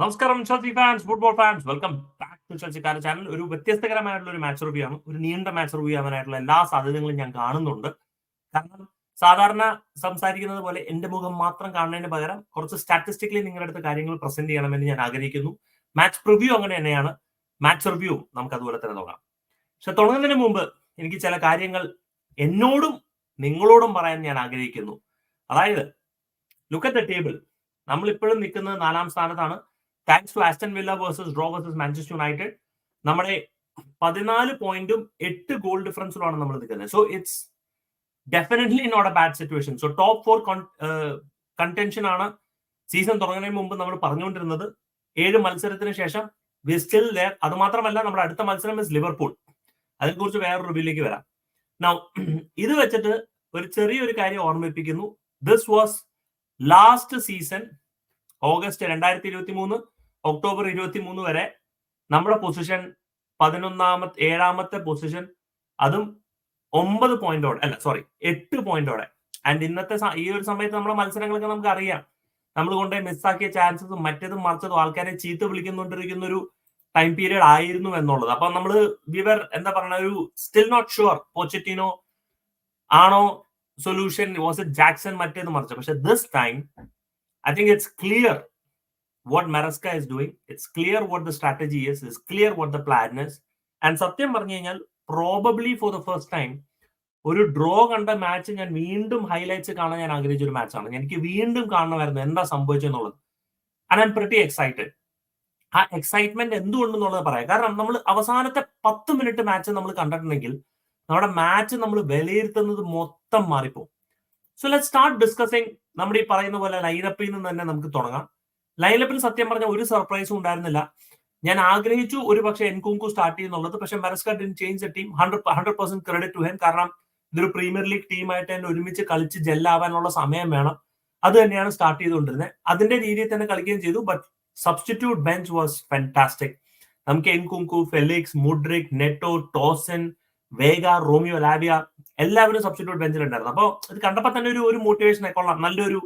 നമസ്കാരം Chelsea fans football fans welcome back to ചെൽസിക്കാര channel ഒരു വ്യത്യസ്തകരമായിട്ടുള്ള ഒരു മാച്ച് റിവ്യൂ ആണ്. ഒരു നീണ്ട മാച്ച് റിവ്യൂ ആവാനായിട്ടുള്ള എല്ലാ സാധ്യതകളും ഞാൻ കാണുന്നുണ്ട്. കാരണം സാധാരണ സംസാരിക്കുന്നത് പോലെ എന്റെ മുഖം മാത്രം കാണുന്നതിന് പകരം കുറച്ച് സ്റ്റാറ്റിസ്റ്റിക്കലി നിങ്ങളുടെ അടുത്ത് കാര്യങ്ങൾ പ്രസന്റ് ചെയ്യണമെന്ന് ഞാൻ ആഗ്രഹിക്കുന്നു. മാച്ച് പ്രിവ്യൂ അങ്ങനെ തന്നെയാണ്. മാച്ച് റിവ്യൂ നമുക്ക് അതുപോലെ തന്നെ നോക്കാം. പക്ഷെ തുടങ്ങുന്നതിന് മുമ്പ് എനിക്ക് ചില കാര്യങ്ങൾ എന്നോടും നിങ്ങളോടും പറയാൻ ഞാൻ ആഗ്രഹിക്കുന്നു. അതായത് ലുക്ക് അറ്റ് ദ ടേബിൾ നമ്മൾ ഇപ്പോഴും നിൽക്കുന്നത് നാലാം സ്ഥാനത്താണ്. Thanks to Aston Villa versus draw versus Manchester United നമ്മുടെ പതിനാല് പോയിന്റും എട്ട് ഗോൾ ഡിഫറൻസിലുമാണ് നമ്മൾ നിൽക്കുന്നത് so it's definitely not a bad situation so top four contention ആണ് സീസൺ തുടങ്ങുന്നതിന് മുമ്പ് നമ്മൾ പറഞ്ഞുകൊണ്ടിരുന്നത്. ഏഴ് മത്സരത്തിന് ശേഷം വി സ്റ്റിൽ ദേർ അത് മാത്രമല്ല നമ്മുടെ അടുത്ത മത്സരം ഇസ് ലിവർപൂൾ അതിനെക്കുറിച്ച് വേറൊരു റിവ്യൂലേക്ക് വരാം. നൗ ഇത് വെച്ചിട്ട് ഒരു ചെറിയൊരു കാര്യം ഓർമ്മിപ്പിക്കുന്നു. This was last season August രണ്ടായിരത്തി ഇരുപത്തി മൂന്ന് ഒക്ടോബർ ഇരുപത്തി മൂന്ന് വരെ നമ്മുടെ പൊസിഷൻ പതിനൊന്നാമത്തെ ഏഴാമത്തെ പൊസിഷൻ അതും ഒമ്പത് പോയിന്റോടെ അല്ല സോറി എട്ട് പോയിന്റോടെ ആൻഡ് ഇന്നത്തെ ഈ ഒരു സമയത്ത് നമ്മുടെ മത്സരങ്ങളൊക്കെ നമുക്ക് അറിയാം നമ്മൾ കൊണ്ടുപോയി മിസ്സാക്കിയ ചാൻസസും മറ്റേതും മറിച്ചതും ആൾക്കാരെ ചീത്ത വിളിക്കുന്നുണ്ടിരിക്കുന്ന ഒരു ടൈം പീരീഡ് ആയിരുന്നു എന്നുള്ളത്. അപ്പൊ നമ്മൾ വിവർ എന്താ പറയുക ഒരു സ്റ്റിൽ നോട്ട് ഷുവർ പോച്ചറ്റിനോ ആണോ സൊല്യൂഷൻ വാസ് ഇറ്റ് ജാക്സൺ മറ്റേത് മറിച്ച് പക്ഷെ this time I think it's clear what Maresca is doing. It's clear what the strategy is. It's clear what the plan is. And സത്യം പറഞ്ഞു കഴിഞ്ഞാൽ probably for the first time ഒരു draw കണ്ട match ഞാൻ വീണ്ടും ഹൈലൈറ്റ്സ് കാണാൻ ഞാൻ ആഗ്രഹിച്ച ഒരു മാച്ചാണ് എനിക്ക് വീണ്ടും കാണണമായിരുന്നു എന്താ സംഭവിച്ചെന്നുള്ളത് ആൻഡ് ഐം പ്രിറ്റി എക്സൈറ്റഡ് ആ എക്സൈറ്റ്മെന്റ് എന്തുകൊണ്ടെന്നുള്ളത് പറയാം കാരണം നമ്മൾ അവസാനത്തെ പത്ത് മിനിറ്റ് മാച്ച് നമ്മൾ കണ്ടിട്ടുണ്ടെങ്കിൽ നമ്മുടെ മാച്ച് നമ്മൾ വിലയിരുത്തുന്നത് മൊത്തം മാറിപ്പോകും സോ ലെറ്റ് സ്റ്റാർട്ട് ഡിസ്കസിങ് നമ്മുടെ ഈ പറയുന്ന പോലെ ലൈനപ്പിൽ നിന്ന് തന്നെ നമുക്ക് തുടങ്ങാം ലൈനപ്പിൽ സത്യം പറഞ്ഞ ഒരു സർപ്രൈസും ഉണ്ടായിരുന്നില്ല. ഞാൻ ആഗ്രഹിച്ചു ഒരു പക്ഷേ എൻകുങ്കു സ്റ്റാർട്ട് ചെയ്യുന്നുള്ളത്. പക്ഷെ Maresca change team hundred hundred percent credit to hen കാരണം ഇതൊരു പ്രീമിയർ ലീഗ് ടീമായിട്ട് തന്നെ ഒരുമിച്ച് കളിച്ച് ജെല്ലാവാനുള്ള സമയം വേണം. അത് തന്നെയാണ് സ്റ്റാർട്ട് ചെയ്തുകൊണ്ടിരുന്നത് അതിന്റെ രീതിയിൽ തന്നെ കളിക്കുകയും ചെയ്തു. But substitute bench was fantastic നമുക്ക് Nkunku Felix Mudryk Neto Tosin Veiga Romeo Lavia എല്ലാവരും സബ്സ്റ്റിറ്റ്യൂട്ട് ബെഞ്ചിലുണ്ടായിരുന്നു അപ്പോൾ ഇത് കണ്ടപ്പോൾ തന്നെ ഒരു ഒരു മോട്ടിവേഷൻ ഒക്കെ ഉള്ള നല്ലൊരു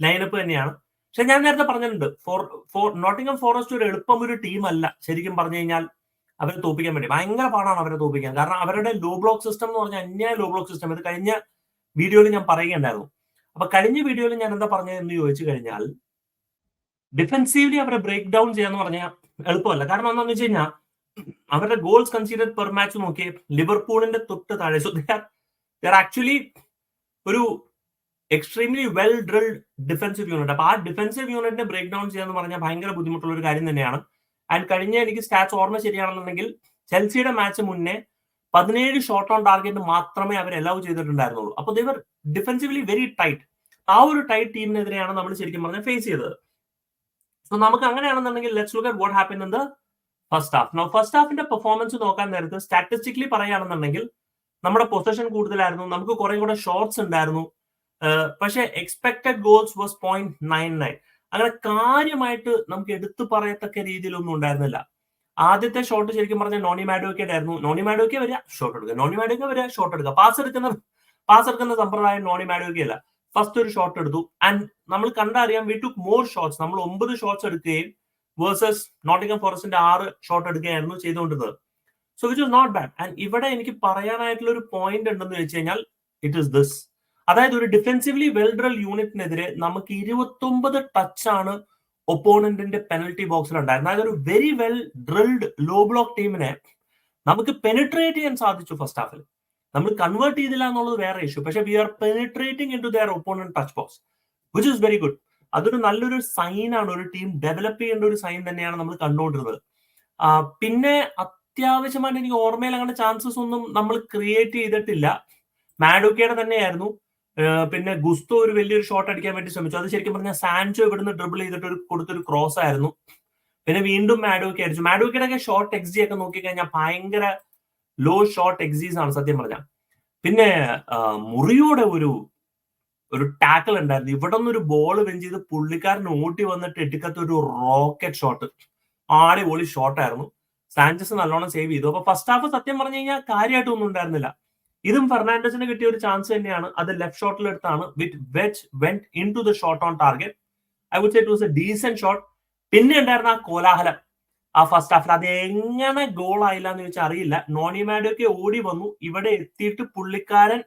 ലൈനപ്പ് തന്നെയാണ്. പക്ഷെ ഞാൻ നേരത്തെ പറഞ്ഞിട്ടുണ്ട് ഫോർ ഫോർ നോട്ടിംഗം ഫോറസ്റ്റ് ഒരു എളുപ്പം ഒരു ടീം അല്ല. ശരിക്കും പറഞ്ഞു കഴിഞ്ഞാൽ അവരെ തോപ്പിക്കാൻ വേണ്ടി. ഭയങ്കര പാടാണ് അവരെ തോപ്പിക്കാൻ കാരണം അവരുടെ ലോ ബ്ലോക്ക് സിസ്റ്റം എന്ന് പറഞ്ഞാൽ അന്യായ ലോ ബ്ലോക്ക് സിസ്റ്റം ഇത് കഴിഞ്ഞ വീഡിയോയിൽ ഞാൻ പറയുകയുണ്ടായിരുന്നു. അപ്പൊ കഴിഞ്ഞ വീഡിയോയിൽ ഞാൻ എന്താ പറഞ്ഞതെന്ന് ചോദിച്ചു കഴിഞ്ഞാൽ ഡിഫെൻസീവ്ലി അവരെ ബ്രേക്ക് ഡൗൺ ചെയ്യാന്ന് പറഞ്ഞാൽ എളുപ്പമല്ല. കാരണം എന്താണെന്ന് വെച്ച് കഴിഞ്ഞാൽ അവരുടെ ഗോൾസ് കൺസീഡർ പെർ മാച്ച് നോക്കിയേ ലിവർപൂളിന്റെ തൊട്ട് താഴെ. സോ ദർ ആക്ച്വലി ഒരു extremely well drilled defensive unit അപ്പൊ ആ ഡിഫൻസീവ് യൂണിറ്റിനെ ബ്രേക്ക് ഡൗൺ ചെയ്യാന്ന് പറഞ്ഞാൽ ഭയങ്കര ബുദ്ധിമുട്ടുള്ള ഒരു കാര്യം തന്നെയാണ്. ആൻഡ് കഴിഞ്ഞ എനിക്ക് സ്റ്റാറ്റ്സ് ഓർമ്മ ശരിയാണെന്നുണ്ടെങ്കിൽ ചെൽസിയുടെ മാച്ച് മുന്നേ പതിനേഴ് ഷോർട്ട് ഓൺ ടാർഗറ്റ് മാത്രമേ അവർ അലൗ ചെയ്തിട്ടുണ്ടായിരുന്നുള്ളൂ. അപ്പോൾ ദൈവർ ഡിഫൻസീവ്ലി വെരി ടൈറ്റ് ആ ഒരു ടൈറ്റ് ടീമിനെതിരെയാണ് നമ്മൾ ശരിക്കും പറഞ്ഞാൽ ഫേസ് ചെയ്തത്. സോ നമുക്ക് അങ്ങനെയാണെന്നുണ്ടെങ്കിൽ let's look at what happen in the first half no first ഹാഫിന്റെ performance നോക്കാൻ നേരത്ത് സ്റ്റാറ്റിസ്റ്റിക്കലി പറയുകയാണെന്നുണ്ടെങ്കിൽ നമ്മുടെ പൊസിഷൻ കൂടുതലായിരുന്നു. നമുക്ക് കുറെ കൂടെ ഷോർട്സ് ഉണ്ടായിരുന്നു. പക്ഷേ expected goals was point nine nine അങ്ങനെ കാര്യമായിട്ട് നമുക്ക് എടുത്തു പറയത്തക്ക രീതിയിലൊന്നും ഉണ്ടായിരുന്നില്ല. ആദ്യത്തെ ഷോട്ട് ശരിക്കും പറഞ്ഞാൽ നോണി മാഡോക്കയുടെ ആയിരുന്നു നോണി മാഡോക്കെ വരിക ഷോട്ട് എടുക്കുക. നോണി മാഡോക്കെ വരിക ഷോട്ട് എടുക്കുക. പാസ് എടുക്കുന്ന പാസ് എടുക്കുന്ന സമ്പ്രദായം നോണി മാഡോക്കയല്ല ഫസ്റ്റ് ഒരു ഷോട്ട് എടുത്തു. ആൻഡ് നമ്മൾ കണ്ടറിയാം വി ടു മോർ ഷോട്ട്സ് നമ്മൾ ഒമ്പത് ഷോട്ട്സ് എടുക്കുകയും വേഴ്സസ് നോട്ടിംഗം ഫോറസ്റ്റിന്റെ ആറ് ഷോട്ട് എടുക്കുകയായിരുന്നു ചെയ്തുകൊണ്ടിരുന്നത്. So which was not bad and ഇവിടെ എനിക്ക് പറയാനായിട്ടുള്ള ഒരു പോയിന്റ് ഉണ്ടെന്ന് വെച്ച് കഴിഞ്ഞാൽ ഇറ്റ് ഇസ് ദിസ് അതായത് ഒരു ഡിഫെൻസീവ്ലി വെൽ ഡ്രൽ യൂണിറ്റിനെതിരെ നമുക്ക് ഇരുപത്തൊമ്പത് ടച്ച് ആണ് ഒപ്പോണന്റിന്റെ പെനൽറ്റി ബോക്സിൽ ഉണ്ടായിരുന്നത്. അതായത് ഒരു very well drilled low block ടീമിനെ നമുക്ക് പെനിട്രേറ്റ് ചെയ്യാൻ സാധിച്ചു ഫസ്റ്റ് ഹാഫിൽ നമ്മൾ കൺവേർട്ട് ചെയ്തില്ല എന്നുള്ളത് വേറെ ഇഷ്യൂ പക്ഷെ we are penetrating into their opponent touch box which is very good അതൊരു നല്ലൊരു സൈൻ ആണ്. ഒരു ടീം ഡെവലപ്പ് ചെയ്യേണ്ട ഒരു സൈൻ തന്നെയാണ് നമ്മൾ കണ്ടുകൊണ്ടിരുന്നത്. പിന്നെ അത്യാവശ്യമായിട്ട് എനിക്ക് ഓർമ്മയിൽ അങ്ങനെ ചാൻസസ് ഒന്നും നമ്മൾ ക്രിയേറ്റ് ചെയ്തിട്ടില്ല. മാഡോക്കയുടെ തന്നെയായിരുന്നു. പിന്നെ ഗുസ്തോ ഒരു വലിയൊരു ഷോട്ട് അടിക്കാൻ വേണ്ടി ശ്രമിച്ചു. അത് ശരിക്കും പറഞ്ഞാൽ സാൻചോ ഇവിടുന്ന് ഡ്രിബിൾ ചെയ്തിട്ട് ഒരു കൊടുത്തൊരു ക്രോസ് ആയിരുന്നു. പിന്നെ വീണ്ടും മാഡോക്കി അടിച്ചു. മാഡോക്കിയുടെ ഒക്കെ ഷോർട്ട് എക്സി ഒക്കെ നോക്കിക്കഴിഞ്ഞാൽ ഭയങ്കര ലോ ഷോർട്ട് എക്സീസ് ആണ് സത്യം പറഞ്ഞാൽ. പിന്നെ മുറിയുടെ ഒരു ഒരു ടാക്കിൾ ഉണ്ടായിരുന്നു. ഇവിടെ ഒരു ബോൾ വെഞ്ച് ചെയ്ത് പുള്ളിക്കാരൻ ഓട്ടി വന്നിട്ട് എടുക്കാത്ത ഒരു റോക്കറ്റ് ഷോട്ട് ആടിപൊളി ഷോട്ടായിരുന്നു സാഞ്ചസ് നല്ലോണം സേവ് ചെയ്തു. അപ്പൊ ഫസ്റ്റ് ഹാഫ് സത്യം പറഞ്ഞു കഴിഞ്ഞാൽ കാര്യമായിട്ടൊന്നും ഉണ്ടായിരുന്നില്ല. ഇതും ഫെർണാണ്ടസിന് കിട്ടിയ ഒരു ചാൻസ് തന്നെയാണ്. അത് ലെഫ്റ്റ് ഷോട്ടിൽ എടുത്താണ്. വിത്ത് വെച്ച് went into the shot on target I would say it was a decent shot പിന്നെ ഉണ്ടായിരുന്ന ആ കോലാഹലം. ആ ഫസ്റ്റ് ഹാഫിൽ അത് എങ്ങനെ ഗോൾ ആയില്ല എന്ന് ചോദിച്ചാൽ അറിയില്ല. നോണി മാഡോക്കെ ഓടി വന്നു. ഇവിടെ എത്തിയിട്ട് പുള്ളിക്കാരൻ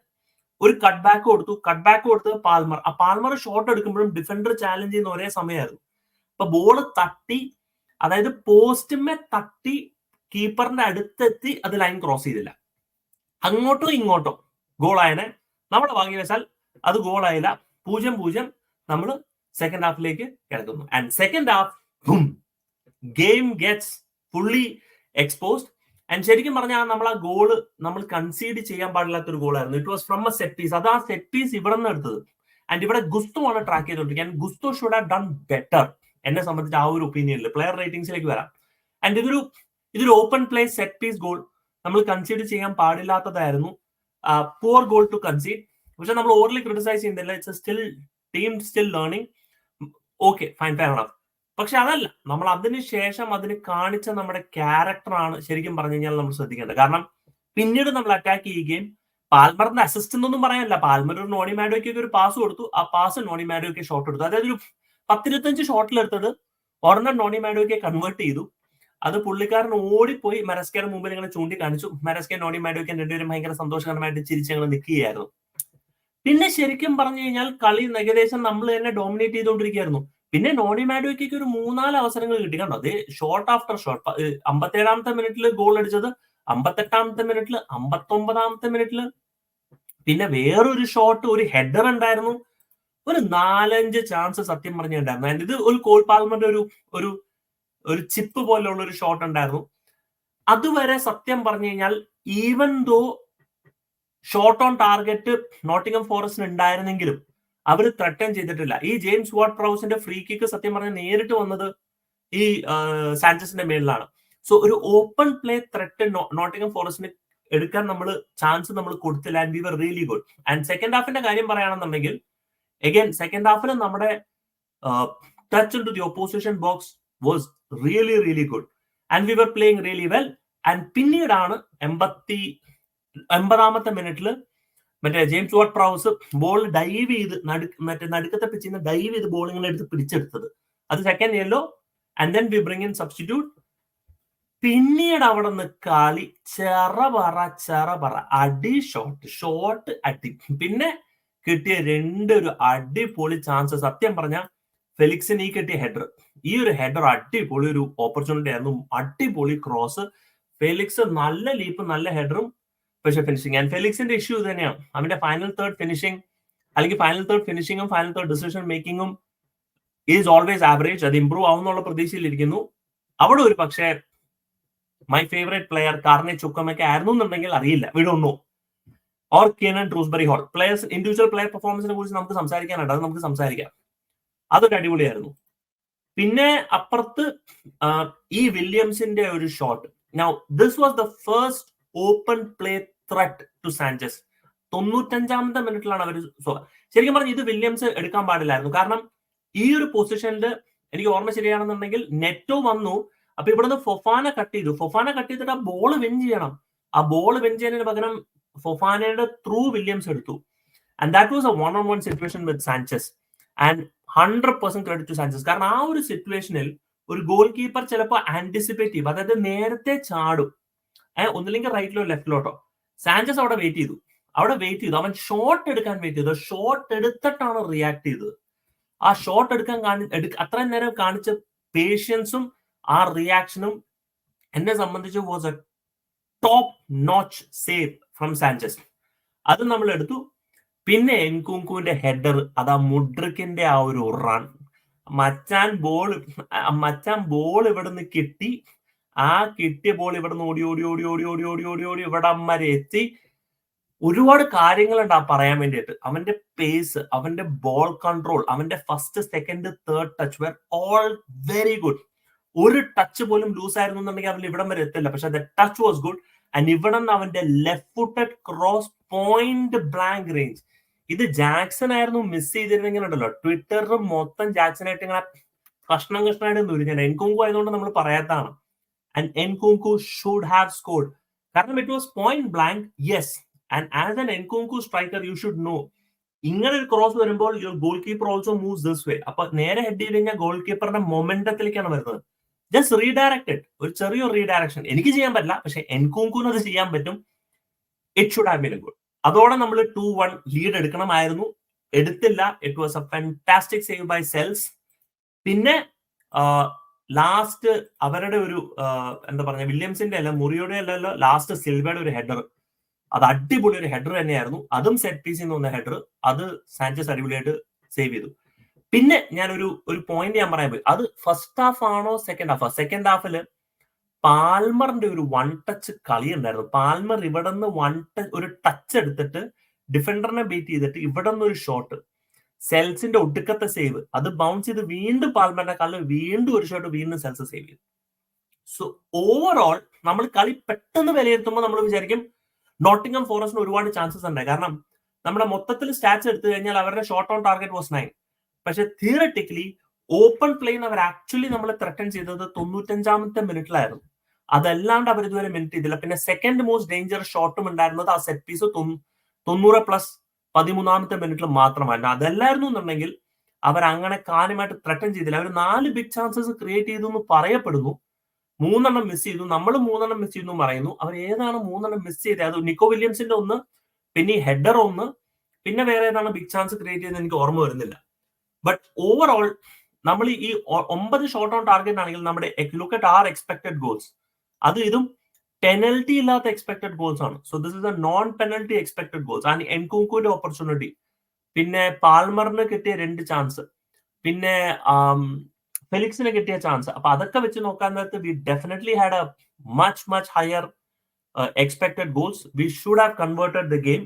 ഒരു കട്ട് ബാക്ക് കൊടുത്തു. കട്ട് ബാക്ക് കൊടുത്തത് പാൽമർ. ആ പാൽമർ ഷോട്ട് എടുക്കുമ്പോഴും ഡിഫൻഡർ ചാലഞ്ച് ചെയ്യുന്ന ഒരേ സമയമായിരുന്നു. അപ്പൊ ബോൾ തട്ടി അതായത് പോസ്റ്റുമേ തട്ടി കീപ്പറിന്റെ അടുത്തെത്തി അത് ലൈൻ ക്രോസ് ചെയ്തില്ല. അങ്ങോട്ടോ ഇങ്ങോട്ടോ ഗോളായനെ നമ്മുടെ വെച്ചാൽ അത് ഗോളായില്ല പൂജ്യം പൂജ്യം നമ്മൾ സെക്കൻഡ് ഹാഫിലേക്ക് കിടക്കുന്നു. And second half game gets fully exposed and ശരിക്കും പറഞ്ഞാൽ നമ്മൾ ആ ഗോൾ നമ്മൾ കൺസീഡ് ചെയ്യാൻ പാടില്ലാത്ത ഒരു ഗോളായിരുന്നു it was from a set piece അത് ആ സെറ്റ് പീസ് ഇവിടെ നിന്ന് എടുത്തത്. ആൻഡ് ഇവിടെ ഗുസ്തു ആണ് track and Gusto should have done better എന്നെ സംബന്ധിച്ച് ആ ഒരു ഒപ്പീനിയനിൽ പ്ലെയർ റേറ്റിംഗ്സിലേക്ക് വരാം. ആൻഡ് ഇതൊരു ഇതൊരു open play set piece goal നമ്മൾ കൺസീഡ് ചെയ്യാൻ പാടില്ലാത്തതായിരുന്നു. പുവർ ഗോൾ ടു കൺസീഡ് പക്ഷെ നമ്മൾ ഓവർലി ക്രിട്ടിസൈസ് ചെയ്യുന്നില്ല. It's still team still learning okay fine fine ആണ് പക്ഷെ അതല്ല. നമ്മൾ അതിന് ശേഷം അതിന് കാണിച്ച നമ്മുടെ ക്യാരക്ടറാണ് ശരിക്കും പറഞ്ഞു കഴിഞ്ഞാൽ നമ്മൾ ശ്രദ്ധിക്കേണ്ടത്. കാരണം പിന്നീട് നമ്മൾ അറ്റാക്ക് ചെയ്യുകയും പാൽമറിന്റെ അസിസ്റ്റ് എന്നൊന്നും പറയാനില്ല. പാൽമർ ഒരു നോണി മാഡോയ്ക്ക് ഒരു പാസ് കൊടുത്തു. ആ പാസ് നോണി മാഡോയ്ക്ക് ഷോട്ട് എടുത്തു. അതായത് ഒരു പത്തിരുപത്തഞ്ച് ഷോട്ടിലെടുത്തത് ഒരെണ്ണം നോണി മാഡോയ്ക്ക് കൺവേർട്ട് ചെയ്തു. അത് പുള്ളിക്കാരൻ ഓടിപ്പോയി മെറസ്കയുടെ മുമ്പിൽ ഇങ്ങനെ ചൂണ്ടിക്കാണിച്ചു. മെറസ്കെ നോണി മാഡോയ്ക്ക് രണ്ടുപേരും ഭയങ്കര സന്തോഷകരമായിട്ട് ചിരിച്ച് ഞങ്ങൾ നിൽക്കുകയായിരുന്നു പിന്നെ ശരിക്കും പറഞ്ഞു കഴിഞ്ഞാൽ കളി ഏകദേശം നമ്മൾ തന്നെ ഡോമിനേറ്റ് ചെയ്തുകൊണ്ടിരിക്കുകയായിരുന്നു. പിന്നെ നോണി മാഡോയ്ക്ക് ഒരു മൂന്നാൽ അവസരങ്ങൾ കിട്ടി. കണ്ടോ? അത് ഷോർട്ട് ആഫ്റ്റർ ഷോട്ട് അമ്പത്തേഴാമത്തെ മിനിറ്റിൽ ഗോൾ അടിച്ചത് അമ്പത്തെട്ടാമത്തെ മിനിറ്റിൽ അമ്പത്തൊമ്പതാമത്തെ മിനിറ്റിൽ പിന്നെ വേറൊരു ഷോട്ട് ഒരു ഹെഡർ ഉണ്ടായിരുന്നു. ഒരു നാലഞ്ച് ചാൻസ് സത്യം പറഞ്ഞിട്ടുണ്ടായിരുന്നു ഇത് ഒരു കോൾ പാൽമറിന്റെ ഒരു ഒരു ഒരു ചിപ്പ് പോലെയുള്ള ഒരു ഷോട്ട് ഉണ്ടായിരുന്നു. അതുവരെ സത്യം പറഞ്ഞു കഴിഞ്ഞാൽ even though shot on target Nottingham ഫോറസ്റ്റിന് ഉണ്ടായിരുന്നെങ്കിലും അവർ ത്രട്ടൻ ചെയ്തിട്ടില്ല. ഈ ജെയിംസ് വാട്ട് പ്രൗസിന്റെ ഫ്രീ കിക്ക് സത്യം പറഞ്ഞാൽ നേരിട്ട് വന്നത് ഈ സാഞ്ചസിന്റെ മേളിലാണ്. സോ ഒരു ഓപ്പൺ പ്ലേ ത്രട്ട് നോട്ടിംഗം ഫോറസ്റ്റിന് എടുക്കാൻ നമ്മൾ ചാൻസ് നമ്മൾ കൊടുത്തില്ല and we were really good and second ഹാഫിന്റെ കാര്യം പറയുകയാണെന്നുണ്ടെങ്കിൽ എഗൈൻ സെക്കൻഡ് ഹാഫിൽ നമ്മുടെ touch to the opposition box was really really good and we were playing really well and പിന്നീടാണ് എൺപത്തി എൺപതാമത്തെ മിനിറ്റിൽ മറ്റേ James Ward Prowse ball dive ചെയ്ത് നടു മറ്റേ നടുക്കത്തെ പിച്ചിൽ നിന്ന് ഡൈവ് ചെയ്ത് ബോൾ ഇങ്ങനെ എടുത്ത് പിടിച്ചെടുത്തത്. അത് second yellow and then we bring in substitute പിന്നീട് അവിടെ നിന്ന് കളി ചെറപറ ചെറപറ അടി ഷോട്ട് ഷോട്ട് അടി. പിന്നെ കിട്ടിയ രണ്ടൊരു അടിപൊളി ചാൻസ് സത്യം പറഞ്ഞ ഫെലിക്സിന് ഈ കിട്ടിയ ഹെഡർ ഈ ഒരു ഹെഡർ അടിപൊളി ഒരു ഓപ്പർച്യൂണിറ്റി ആയിരുന്നു. അടിപൊളി ക്രോസ് ഫെലിക്സ് നല്ല ലീപ്പ് നല്ല ഹെഡറും പക്ഷെ ഫിനിഷിംഗ് ആൻഡ് ഫെലിക്സിന്റെ ഇഷ്യൂ തന്നെയാണ്. അവന്റെ ഫൈനൽ തേർഡ് ഫിനിഷിംഗ് അല്ലെങ്കിൽ ഫൈനൽ തേർഡ് ഫിനിഷിംഗും ഫൈനൽ തേർഡ് ഡിസിഷൻ മേക്കിങ്ങും ഈസ് ഓൾവേസ് ആവറേജ് അത് ഇമ്പ്രൂവ് ആവുന്നുള്ള പ്രതീക്ഷയിലിരിക്കുന്നു. അവിടെ ഒരു പക്ഷേ മൈ ഫേവറേറ്റ് പ്ലെയർ കാർണെ ചുക്കമൊക്കെ ആയിരുന്നു എന്നുണ്ടെങ്കിൽ അറിയില്ല. വിടുന്നു or Kiernan Dewsbury Hall players individual player പെർഫോമൻസിനെ കുറിച്ച് നമുക്ക് സംസാരിക്കാനുണ്ട്. അത് നമുക്ക് സംസാരിക്കാം. അതൊരു അടിപൊളിയായിരുന്നു. പിന്നെ അപ്പുറത്ത് ഈ വില്യംസിന്റെ ഒരു shot now this was the first open play threat to Sanchez തൊണ്ണൂറ്റഞ്ചാമത്തെ മിനിറ്റിലാണ് അവർ ശരിക്കും പറഞ്ഞ ഇത് വില്യംസ് എടുക്കാൻ പാടില്ലായിരുന്നു. കാരണം ഈ ഒരു പൊസിഷനിൽ എനിക്ക് ഓർമ്മ ശരിയാണെന്നുണ്ടെങ്കിൽ നെറ്റോ വന്നു. അപ്പൊ ഇവിടുന്ന് ഫൊഫാന കട്ട് ചെയ്തു. ഫൊഫാന കട്ട് ചെയ്തിട്ട് ആ ബോൾ വിൻ ചെയ്യണം. ആ ബോൾ വിൻ ചെയ്യുന്നതിന് പകരം ഫൊഫാനയുടെ ത്രൂ വില്യംസ് എടുത്തു. And that was a one on one situation with Sanchez and hundred percent credit to Sanchez കാരണം ആ ഒരു സിറ്റുവേഷനിൽ ഒരു ഗോൾ കീപ്പർ ചിലപ്പോൾ ആന്റിസിപ്പേറ്റ് ചെയ്യും. അതായത് നേരത്തെ ചാടും. ഏഹ് ഒന്നില്ലെങ്കിൽ റൈറ്റിലോ ലെഫ്റ്റിലോട്ടോ സാഞ്ചസ് അവിടെ വെയിറ്റ് ചെയ്തു. അവിടെ വെയിറ്റ് ചെയ്തു. അവൻ ഷോട്ട് എടുക്കാൻ വെയിറ്റ് ചെയ്തു. ഷോട്ട് എടുത്തിട്ടാണ് റിയാക്ട് ചെയ്തത്. ആ ഷോട്ട് എടുക്കാൻ കാണി അത്രയും നേരം കാണിച്ച പേഷ്യൻസും ആ റിയാക്ഷനും എന്നെ സംബന്ധിച്ച് was a top notch save from Sanchez അത് നമ്മൾ എടുത്തു. പിന്നെ എൻകുങ്കുവിന്റെ ഹെഡർ അതാ മുഡ്രിക്കിന്റെ ആ ഒരു റൺ മച്ചാൻ ബോൾ മച്ചാൻ ബോൾ ഇവിടെ നിന്ന് കിട്ടി. ആ കിട്ടിയ ബോൾ ഇവിടെ നിന്ന് ഓടി ഓടി ഓടി ഓടി ഓടി ഓടി ഓടി ഓടി ഇവിടെ വരെ എത്തി. ഒരുപാട് കാര്യങ്ങളുണ്ട് ആ പറയാൻ വേണ്ടിയിട്ട്. അവന്റെ പേസ് അവന്റെ ബോൾ കൺട്രോൾ അവന്റെ first second third touch were all very good ഒരു ടച്ച് പോലും ലൂസ് ആയിരുന്നു എന്നുണ്ടെങ്കിൽ അവൻ ഇവിടം വരെ എത്തില്ല. പക്ഷെ ടച്ച് വാസ് ഗുഡ് ആൻഡ് ഇവിടെ നിന്ന് അവന്റെ left footed cross point blank range ഇത് ജാക്സൺ ആയിരുന്നു മിസ് ചെയ്തിരുന്നെങ്കിൽ ഉണ്ടല്ലോ ട്വിറ്ററിൽ മൊത്തം ജാക്സൺ ആയിട്ട് ഇങ്ങനെ കഷ്ണം കഷ്ണമായിട്ട് നുരിഞ്ഞാൽ എൻകുങ്കു ആയതുകൊണ്ട് നമ്മൾ പറയാത്താണ്. And Nkunku should have scored കാരണം it was point blank yes and as an Nkunku striker you should know ഇങ്ങനെ ഒരു ക്രോസ് വരുമ്പോൾ goalkeeper also moves this way അപ്പൊ നേരെ ഹെഡ് ചെയ്ത് കഴിഞ്ഞാൽ ഗോൾ കീപ്പറിന്റെ മൊമെന്റത്തിലേക്കാണ് വരുന്നത് ജസ്റ്റ് റീഡയറക്റ്റഡ് ഒരു ചെറിയൊരു റീഡയറക്ഷൻ എനിക്ക് ചെയ്യാൻ പറ്റില്ല പക്ഷെ എൻകൂങ്കൂന് അത് ചെയ്യാൻ പറ്റും. It should have been good അതോടെ നമ്മൾ ടു വൺ ലീഡ് എടുക്കണമായിരുന്നു. എടുത്തില്ല. It was a fantastic save by Sels പിന്നെ ലാസ്റ്റ് അവരുടെ ഒരു എന്താ പറഞ്ഞ വില്യംസിന്റെ അല്ല മുറിയുടെ അല്ലല്ലോ ലാസ്റ്റ് സിൽവയുടെ ഒരു ഹെഡർ അത് അടിപൊളി ഒരു ഹെഡർ തന്നെയായിരുന്നു. അതും സെറ്റ് പീസിൽ നിന്ന് വന്ന ഹെഡർ അത് സാഞ്ചസ് അടിപൊളിയായിട്ട് സേവ് ചെയ്തു. പിന്നെ ഞാൻ ഒരു ഒരു പോയിന്റ് ഞാൻ പറയാൻ പോയി. അത് ഫസ്റ്റ് ഹാഫ് ആണോ സെക്കൻഡ് ഹാഫ് സെക്കൻഡ് ഹാഫിൽ പാൽമറിന്റെ ഒരു വൺ ടച്ച് കളി ഉണ്ടായിരുന്നു. പാൽമർ ഇവിടെ നിന്ന് വൺ ടച്ച് ഒരു ടച്ച് എടുത്തിട്ട് ഡിഫൻഡറിനെ ബീറ്റ് ചെയ്തിട്ട് ഇവിടെ നിന്ന് ഒരു ഷോട്ട് സെൽസിന്റെ ഒടുക്കത്തെ സേവ് അത് ബൗൺസ് ചെയ്ത് വീണ്ടും പാൽമറിന്റെ കളി വീണ്ടും ഒരു ഷോട്ട് വീണ്ടും സെൽസ് സേവ് ചെയ്തു. സോ ഓവറോൾ നമ്മൾ കളി പെട്ടെന്ന് വിലയിരുത്തുമ്പോൾ നമ്മൾ വിചാരിക്കും നോട്ടിംഗം ഫോറസ്റ്റിന് ഒരുപാട് ചാൻസസ് ഉണ്ട്. കാരണം നമ്മുടെ മൊത്തത്തിൽ സ്റ്റാറ്റ്സ് എടുത്തു കഴിഞ്ഞാൽ അവരുടെ shot on target was nine പക്ഷെ തിയറട്ടിക്കലി ഓപ്പൺ പ്ലെയിൻ അവർ ആക്ച്വലി നമ്മൾ ത്രട്ടൺ ചെയ്തത് തൊണ്ണൂറ്റഞ്ചാമത്തെ മിനിറ്റിലായിരുന്നു അതല്ലാണ്ട് അവർ ഇതുവരെ മിനിറ്റ് ചെയ്തില്ല. പിന്നെ സെക്കൻഡ് മോസ്റ്റ് ഡേഞ്ചർ ഷോട്ടും ഉണ്ടായിരുന്നത് ആ സെറ്റ് പീസ് തൊണ്ണൂറ് പ്ലസ് പതിമൂന്നാമത്തെ മിനിറ്റിൽ മാത്രമായിരുന്നു. അതല്ലായിരുന്നു എന്നുണ്ടെങ്കിൽ അവർ അങ്ങനെ കാര്യമായിട്ട് ത്രട്ടൻ ചെയ്തില്ല. അവർ നാല് ബിഗ് ചാൻസസ് ക്രിയേറ്റ് ചെയ്തു എന്ന് പറയപ്പെടുന്നു. മൂന്നെണ്ണം മിസ് ചെയ്തു. നമ്മൾ മൂന്നെണ്ണം മിസ് ചെയ്തു പറയുന്നു. അവർ ഏതാണ് മൂന്നെണ്ണം മിസ് ചെയ്തത്? അത് നിക്കോ വില്യംസിന്റെ ഒന്ന് പിന്നെ ഈ ഹെഡർ ഒന്ന് പിന്നെ വേറെ ഏതാണ് ബിഗ് ചാൻസ് ക്രിയേറ്റ് ചെയ്തെന്ന് എനിക്ക് ഓർമ്മ വരുന്നില്ല. ബട്ട് ഓവറോൾ നമ്മൾ ഈ ഒമ്പത് ഷോർട്ട് ഓൺ ടാർഗറ്റ് ആണെങ്കിൽ നമ്മുടെ look at our expected goals അത് ഇതും പെനൽറ്റി ഇല്ലാത്ത എക്സ്പെക്ടഡ് ഗോൾസ് ആണ്. So this is a non penalty expected goals and എൻകുങ്കുവിന്റെ opportunity പിന്നെ പാൽമറിന് കിട്ടിയ രണ്ട് ചാൻസ് പിന്നെ ഫെലിക്സിന് കിട്ടിയ ചാൻസ് അപ്പൊ അതൊക്കെ വെച്ച് നോക്കാൻ നേരത്ത് we definitely had a much much higher expected goals we should have converted the game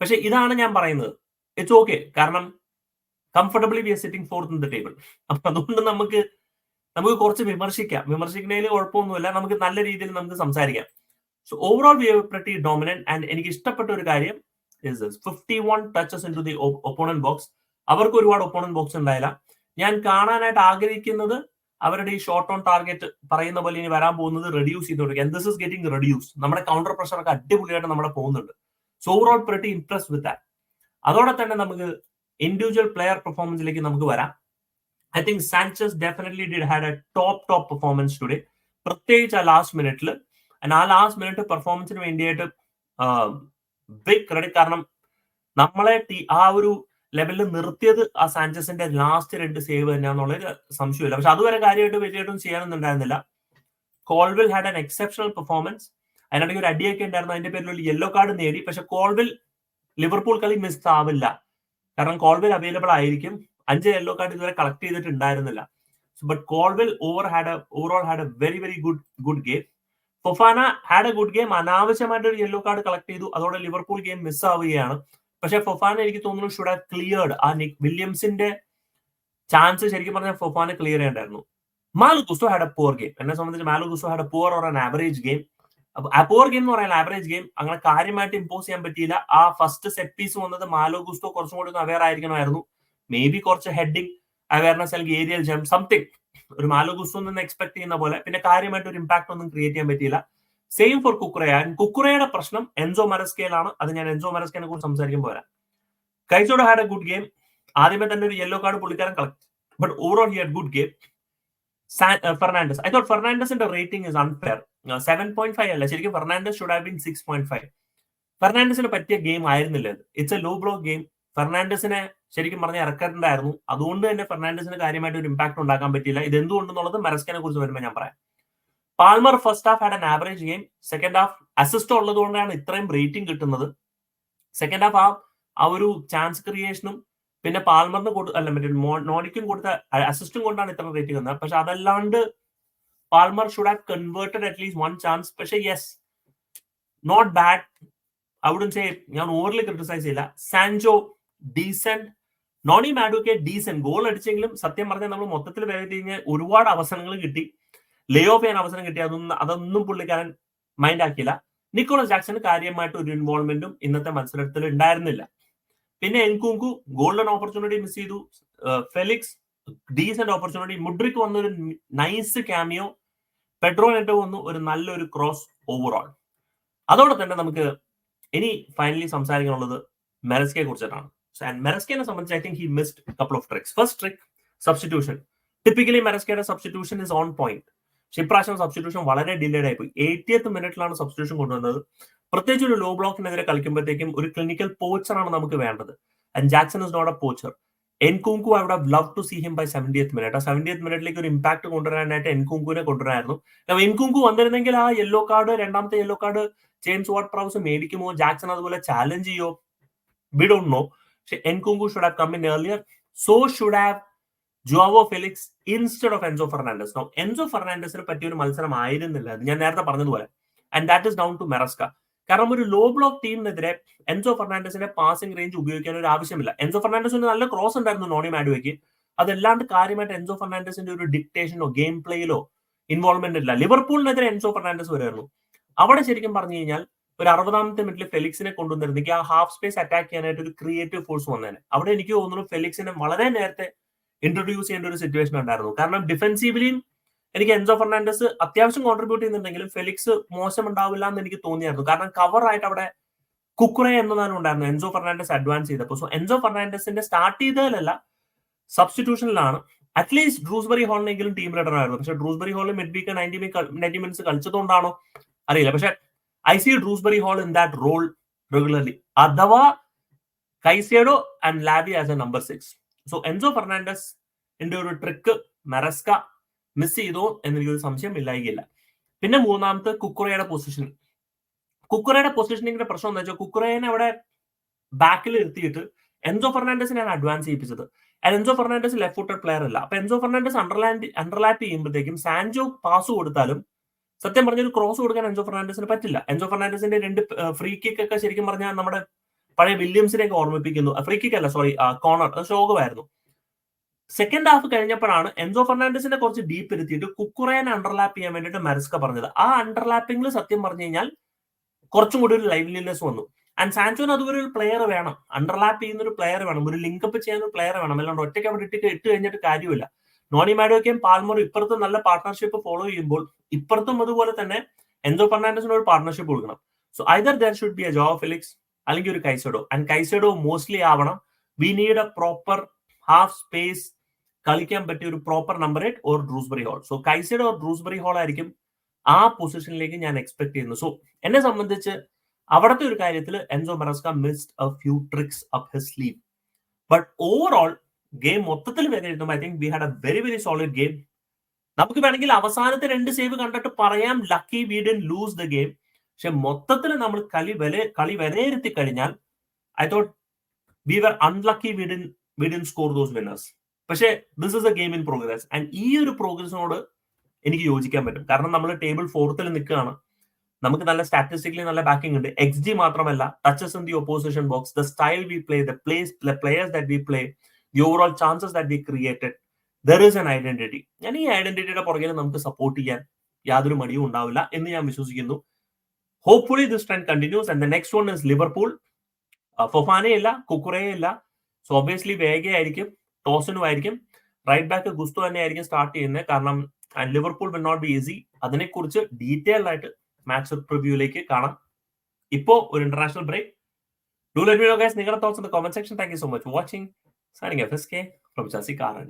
പക്ഷെ ഇതാണ് ഞാൻ പറയുന്നത്. ഇറ്റ്സ് ഓക്കെ കാരണം comfortably we are sitting fourth in the table അപ്പൊ അതുകൊണ്ട് നമുക്ക് നമുക്ക് കുറച്ച് വിമർശിക്കാം. വിമർശിക്കുന്നതിൽ കുഴപ്പമൊന്നുമില്ല. നമുക്ക് നല്ല രീതിയിൽ നമുക്ക് സംസാരിക്കാം. So overall we are pretty dominant and എനിക്ക് ഇഷ്ടപ്പെട്ട ഒരു കാര്യം is fifty one touches into the opponent box അവർക്ക് ഒരുപാട് ഒപ്പോണന്റ് ബോക്സ് ഉണ്ടായില്ല. ഞാൻ കാണാനായിട്ട് ആഗ്രഹിക്കുന്നത് അവരുടെ ഈ ഷോർട്ട് ഓൺ ടാർഗറ്റ് പറയുന്ന പോലെ ഇനി വരാൻ പോകുന്നത് റെഡ്യൂസ് ചെയ്തുകൊണ്ടിരിക്കുക ദിസ് ഇസ് ഗെറ്റിംഗ് റെഡ്യൂസ് നമ്മുടെ കൗണ്ടർ പ്രഷർ ഒക്കെ അടിപൊളിയായിട്ട് നമ്മുടെ പോകുന്നുണ്ട്. So overall pretty impress with that അതോടെ തന്നെ നമുക്ക് ഇൻഡിവിജ്വൽ പ്ലെയർ പെർഫോമൻസിലേക്ക് നമുക്ക് വരാം. I think Sanchez definitely did had a top top performance today പ്രത്യേകിച്ച് ആ ലാസ്റ്റ് മിനിറ്റിൽ ആ ലാസ്റ്റ് മിനിറ്റ് പെർഫോമൻസിന് വേണ്ടിയായിട്ട് ബിഗ് ക്രെഡിറ്റ് കാരണം നമ്മളെ ആ ഒരു ലെവലിൽ നിർത്തിയത് ആ സാഞ്ചസിന്റെ ലാസ്റ്റ് രണ്ട് സേവ് തന്നെയാണെന്നുള്ളൊരു സംശയമില്ല. പക്ഷെ അതുവരെ കാര്യമായിട്ട് വലിയായിട്ടും ചെയ്യാനൊന്നും ഉണ്ടായിരുന്നില്ല Colwill had an exceptional performance അതിനിടയ്ക്ക് ഒരു അടിയൊക്കെ ഉണ്ടായിരുന്നു. അതിന്റെ പേരിൽ ഒരു യെല്ലോ കാർഡ് നേടി. പക്ഷെ കോൾവിൽ ലിവർപൂൾ കളി മിസ് ആവില്ല. കാരണം കോൾവിൽ അവൈലബിൾ ആയിരിക്കും. അഞ്ച് യെല്ലോ കാർഡ് ഇതുവരെ collect ചെയ്തിട്ടുണ്ടായിരുന്നില്ല. But Colwill over had overall had a very very good good game Fofana had a good game അനാവശ്യമായിട്ട് ഒരു യെല്ലോ കാർഡ് കളക്ട് ചെയ്തു. അതോടെ ലിവർപൂൾ ഗെയിം മിസ് ആവുകയാണ്. പക്ഷെ ഫൊഫാന എനിക്ക് തോന്നുന്നു ഷുഡ് ഹാവ് ക്ലിയർഡ് ആ നിക് വില്യംസിന്റെ ചാൻസ് ശരിക്കും പറഞ്ഞാൽ Fofana clear ചെയ്യണ്ടായിരുന്നു. Malo Gusto had a poor game എന്നെ സംബന്ധിച്ച് Malo Gusto had a poor or an average game a poor game എന്ന് പറയാൻ ആവറേജ് ഗെയിം അങ്ങനെ കാര്യമായിട്ട് ഇമ്പോസ് ചെയ്യാൻ പറ്റിയില്ല. ആ ഫസ്റ്റ് സെറ്റ് പീസ് വന്നത് മാലോ ഗുസ്തോ കുറച്ചും കൂടി ഒന്ന് അവെയർ ആയിരിക്കണമായിരുന്നു. മേ ബി കുറച്ച് ഹെഡിങ് അവയർനെസ് അല്ലെങ്കിൽ ഏരിയൽ ജം സംതിങ് ഒരു മാലോ ഗുസ്റ്റോ നിന്ന് എക്സ്പെക്ട് ചെയ്യുന്ന പോലെ. പിന്നെ കാര്യമായിട്ട് ഒരു ഇമ്പാക്ട് ഒന്നും ക്രിയേറ്റ് ചെയ്യാൻ പറ്റിയില്ല. Same for കുക്കുറയ. കുക്കുറയുടെ പ്രശ്നം എൻസോ മരസ്കേലാണ് അത് ഞാൻ എൻസോ മരസ്കേനെ കുറിച്ച് സംസാരിക്കുമ്പോൾ വരാം. Caicedo had a good game ആദ്യമേ തന്നെ ഒരു യെല്ലോ കാർഡ് പുള്ളിക്കാരൻ collect but overall he had good game Fernandez I thought ഫെർണാണ്ടസിന്റെ rating is unfair seven point five അല്ല. ശരിക്കും Fernandez should have been six point five ഫെർണാണ്ടസിന് പറ്റിയ ഗെയിം ആയിരുന്നില്ല ഇത്. It's a low block game ഫെർണാണ്ടസിനെ ശരിക്കും പറഞ്ഞാൽ ഇറക്കാറുണ്ടായിരുന്നു അതുകൊണ്ട് തന്നെ ഫെർണാണ്ടസിന് കാര്യമായിട്ട് ഒരു ഇമ്പാക്ട് ഉണ്ടാക്കാൻ പറ്റിയില്ല. ഇത് എന്തുകൊണ്ടെന്നുള്ളത് മെറസ്കിനെ കുറിച്ച് വരുമ്പോൾ ഞാൻ പറയാം. Palmer first half had an average game second half assist ഉള്ളത് കൊണ്ടാണ് ഇത്രയും റേറ്റിംഗ് കിട്ടുന്നത്. സെക്കൻഡ് ഹാഫ് ആ ആ ഒരു ചാൻസ് ക്രിയേഷനും പിന്നെ പാൽമറിന് കൊടു അല്ല മറ്റേ നോണിക്കും കൊടുത്ത അസിസ്റ്റും കൊണ്ടാണ് ഇത്ര റേറ്റിംഗ് വന്നത്. പക്ഷെ അതല്ലാണ്ട് Palmer should have converted at least one chance പക്ഷെ യെസ് നോട്ട് ബാഡ് സേ ഞാൻ ഓവർലി ക്രിട്ടിസൈസ് ചെയ്യില്ല. Sancho decent Noni Madueke decent goal അടിച്ചെങ്കിലും സത്യം പറഞ്ഞാൽ നമ്മൾ മൊത്തത്തിൽ വരെ കഴിഞ്ഞാൽ ഒരുപാട് അവസരങ്ങൾ കിട്ടി. ലേ ഓഫ് ചെയ്യാൻ അവസരം കിട്ടി. അതൊന്നും അതൊന്നും പുള്ളിക്കാരൻ മൈൻഡ് ആക്കിയില്ല. നിക്കോളസ് ജാക്സന് കാര്യമായിട്ട് ഒരു ഇൻവോൾവ്മെന്റും ഇന്നത്തെ മത്സരത്തിൽ ഉണ്ടായിരുന്നില്ല. പിന്നെ എൻകുങ്കു ഗോൾഡൻ ഓപ്പർച്യൂണിറ്റി മിസ് ചെയ്തു. ഫെലിക്സ് ഡീസന്റ് ഓപ്പർച്യൂണിറ്റി മുഡ്രിക്ക് വന്ന ഒരു നൈസ് ക്യാമിയോ പെട്രോ നെറ്റോ വന്നു. ഒരു നല്ലൊരു ക്രോസ് ഓവറോൾ അതോടെ തന്നെ നമുക്ക് ഇനി ഫൈനലി സംസാരിക്കാനുള്ളത് മെറസ്കെ കുറിച്ചിട്ടാണ്. ആൻഡ് മെറസ്കേനെ സംബന്ധിച്ച് I think he missed couple of tricks first trick substitution typically മെറസ്കയുടെ substitution is on point പക്ഷെ ഇപ്രാവശ്യം സബ്സ്റ്റിറ്റ്യൂഷൻ വളരെ ഡിലേഡ് ആയിപ്പോയി എയ്റ്റിയത്ത് മിനിറ്റിലാണ് സബ്സ്റ്റിറ്റ്യൂഷൻ കൊണ്ടുവന്നത്. പ്രത്യേകിച്ച് ഒരു ലോ ബ്ലോക്കിനെതിരെ കളിക്കുമ്പോഴത്തേക്കും ഒരു ക്ലിനിക്കൽ പോച്ചറാണ് നമുക്ക് വേണ്ടത്. And Jackson is not a poacher Nkunku I would love to see him by seventieth minute ആ സെവന്റിയത്ത് മിനിറ്റിലേക്ക് ഒരു ഇമ്പാക്ട് കൊണ്ടുവരാനായിട്ട് എൻകുങ്കുവിനെ കൊണ്ടുവരായിരുന്നു. എൻകുങ്കു വന്നിരുന്നെങ്കിൽ ആ യെല്ലോ കാർഡ് രണ്ടാമത്തെ yellow card James Ward Prowse മേടിക്കുമോ? Jackson അതുപോലെ ചാലഞ്ച് ചെയ്യോ വി ഡോണ്ട് നോ പക്ഷെ should have come in earlier. So should have Joao Felix instead of Enzo Fernandez no Enzo ഫെർണാണ്ടസിനെ പറ്റിയ ഒരു മത്സരം ആയിരുന്നില്ല. അത് ഞാൻ നേരത്തെ പറഞ്ഞതുപോലെ. And that is down to Maresca കാരണം ഒരു ലോ ബ്ലോക്ക് ടീമിനെതിരെ എൻസോ ഫെർണാണ്ടസിന്റെ പാസിംഗ് റേഞ്ച് ഉപയോഗിക്കാൻ ഒരു ആവശ്യമില്ല. എൻസോ ഫെർണാണ്ടസിന് നല്ല ക്രോസ് ഉണ്ടായിരുന്നു നോണി മാഡുവയ്ക്ക് അതല്ലാണ്ട് കാര്യമായിട്ട് എൻസോ ഫെർണാണ്ടസിന്റെ ഒരു ഡിക്റ്റേഷനോ ഗെയിം പ്ലേയിലോ ഇൻവോൾവ്മെന്റ് ഇല്ല. ലിവർപൂളിനെതിരെ എൻസോ ഫെർണാണ്ടസ് വരുമായിരുന്നു അവിടെ ശരിക്കും പറഞ്ഞു കഴിഞ്ഞാൽ ഒരു അറുപതാമത്തെ മിനിറ്റിൽ ഫെലിക്സിനെ കൊണ്ടുവന്നിരുന്നെങ്കിൽ ആ ഹാഫ് സ്പേസ് അറ്റാക്ക് ചെയ്യാനായിട്ട് ഒരു ക്രിയേറ്റീവ് ഫോഴ്സ് വന്നേനെ. അവിടെ എനിക്ക് തോന്നുന്നു ഫെലിക്സിനെ വളരെ നേരത്തെ ഇൻട്രൊഡ്യൂസ് ചെയ്യേണ്ട ഒരു സിറ്റുവേഷൻ ഉണ്ടായിരുന്നു. കാരണം ഡിഫെൻസീവ്ലിയും എനിക്ക് എൻസോ ഫെർണാണ്ടസ് അത്യാവശ്യം കോൺട്രിബ്യൂട്ട് ചെയ്യുന്നുണ്ടെങ്കിലും ഫെലിക്സ് മോശം ഉണ്ടാവില്ല എന്ന് എനിക്ക് തോന്നിയായിരുന്നു. കാരണം കവർ ആയിട്ട് അവിടെ കുക്കുറെ എന്നതാണ് ഉണ്ടായിരുന്നു എൻസോ ഫെർണാണ്ടസ് അഡ്വാൻസ് ചെയ്തപ്പോൾ. സോ എൻസോ ഫെർണാണ്ടസിന്റെ സ്റ്റാർട്ട് ചെയ്തതിലല്ല സബ്സ്റ്റിറ്റ്യൂഷനിലാണ് അറ്റ്ലീസ്റ്റ് ഡ്രൂസ്ബറി ഹോളിനെങ്കിലും ടീം ലീഡർ ആയിരുന്നു. പക്ഷെ ഡ്രൂസ്ബറി ഹോളിൽ midweek ninety ninety minutes കളിച്ചതുകൊണ്ടാണോ? അറിയില്ല. പക്ഷെ I see Dewsbury Hall in that role regularly അഥവാ Caicedo and Lavia as a number six so Enzo Fernandez എന്റെ ഒരു ട്രിക്ക് മെറസ്ക മിസ് ചെയ്തോ എന്നെനിക്കൊരു സംശയം ഇല്ലായില്ല പിന്നെ മൂന്നാമത്തെ കുക്കുറയുടെ പൊസിഷൻ കുക്കുറയുടെ പൊസിഷനിങ്ങിന്റെ പ്രശ്നം എന്താ വെച്ചാൽ കുക്കുറേനെ അവിടെ ബാക്കിൽ ഇരുത്തിയിട്ട് എൻസോ ഫെർണാണ്ടസിനെയാണ് advance ചെയ്യിപ്പിച്ചത്. Enzo Fernandez left footed player അല്ല. അപ്പൊ എൻസോ ഫെർണാണ്ടസ് അണ്ടർലാൻഡ് അണ്ടർലാപ്പ് ചെയ്യുമ്പോഴത്തേക്കും സാൻജോ പാസ് കൊടുത്താലും സത്യം പറഞ്ഞൊരു ക്രോസ് കൊടുക്കാൻ എൻസോ ഫെർണാണ്ടസിന് പറ്റില്ല. എൻസോ ഫെർണാണ്ടസിന്റെ രണ്ട് ഫ്രീ കിക്ക് ഒക്കെ ശരിക്കും പറഞ്ഞാൽ നമ്മുടെ പഴയ വില്യംസിനെയൊക്കെ ഓർമ്മിപ്പിക്കുന്നു. ഫ്രീ കിക്ക് അല്ല സോറി കോർണർ ശോകമായിരുന്നു. സെക്കൻഡ് ഹാഫ് കഴിഞ്ഞപ്പോഴാണ് എൻസോ ഫെർണാണ്ടസിനെ കുറച്ച് ഡീപ്പ് ഇരുത്തിയിട്ട് കുക്കുറേനെ അണ്ടർലാപ്പ് ചെയ്യാൻ വേണ്ടിയിട്ട് മരസ്ക പറഞ്ഞത്. ആ അണ്ടർലാപ്പിംഗിൽ സത്യം പറഞ്ഞു കഴിഞ്ഞാൽ കുറച്ചും കൂടി ഒരു ലൈവ്ലിനെസ് വന്നു. ആൻഡ് സാൻചോന് അതുപോലെ ഒരു പ്ലെയർ വേണം. അണ്ടർലാപ്പ് ചെയ്യുന്ന ഒരു പ്ലെയർ വേണം. ഒരു ലിങ്കപ്പ് ചെയ്യുന്ന ഒരു പ്ലെയർ വേണം. അല്ലാണ്ട് ഒറ്റയ്ക്ക് അവിടെ ഇട്ട് ഇട്ട് കഴിഞ്ഞിട്ട് കാര്യമില്ല. നോണി മാഡോക്കെയും പാൽമോറും ഇപ്പുറത്ത് നല്ല പാർട്ട്ണർഷിപ്പ് ഫോളോ ചെയ്യുമ്പോൾ ഇപ്പുറത്തും അതുപോലെ തന്നെ എൻസോ ഫെർണാണ്ടസിന് ഒരു പാർട്ണർഷിപ്പ് കൊടുക്കണം. So either there should be a Joao Felix അല്ലെങ്കിൽ ഒരു കൈസഡോ. ആൻഡ് കൈസഡോ മോസ്റ്റ്ലി ആവണം. We need a proper half space കളിക്കാൻ പറ്റിയ ഒരു proper number eight or Dewsbury Hall so Caicedo or Dewsbury Hall ആയിരിക്കും ആ പൊസിഷനിലേക്ക് ഞാൻ എക്സ്പെക്ട് ചെയ്യുന്നു സോ എന്നെ സംബന്ധിച്ച് അവിടുത്തെ ഒരു കാര്യത്തിൽ Enzo Maresca missed a few tricks up his sleeve but overall game മൊത്തത്തിൽ വിലയിരുത്തുമ്പോൾ I think we had a very very solid game നമുക്ക് വേണമെങ്കിൽ അവസാനത്തെ രണ്ട് സേവ് കണ്ടിട്ട് പറയാം. Lucky we didn't lose the game പക്ഷെ മൊത്തത്തിൽ നമ്മൾ കളി വില കളി വിലയിരുത്തി കഴിഞ്ഞാൽ I thought we were unlucky we didn't we score those winners പക്ഷേ this is a game in progress and ഈ ഒരു പ്രോഗ്രസിനോട് എനിക്ക് യോജിക്കാൻ പറ്റും. കാരണം നമ്മൾ ടേബിൾ ഫോർത്തിൽ നിൽക്കുകയാണ്. നമുക്ക് നല്ല സ്റ്റാറ്റിസ്റ്റിക്കലി നല്ല ബാക്കിംഗ് ഉണ്ട്. എക്സ് ജി മാത്രമല്ല touches in the opposition box the style we play the place the players that we play the overall chances that we created there is an identity ഞാൻ ഈ ഐഡന്റിറ്റിയുടെ പുറകിൽ നമുക്ക് സപ്പോർട്ട് ചെയ്യാൻ യാതൊരു മടിയും ഉണ്ടാവില്ല എന്ന് ഞാൻ വിശ്വസിക്കുന്നു. Hopefully this trend continues and the next one is Liverpool ഫൊഫാനയല്ല കുക്കുറയല്ല സോ ഒബിയസ്ലി വേഗയായിരിക്കും ടോസിനും ആയിരിക്കും. റൈറ്റ് ബാക്ക് ഗുസ്തു തന്നെ ആയിരിക്കും സ്റ്റാർട്ട് ചെയ്യുന്നത്. കാരണം Liverpool will not be easy അതിനെക്കുറിച്ച് ഡീറ്റെയിൽഡ് ആയിട്ട് മാച്ച് റിവ്യൂയിലേക്ക് കാണാം. ഇപ്പോ ഒരു international break do let me know guys നിങ്ങളുടെ thoughts in the comment section thank you so much watching signing F S K from chassis കാരൻ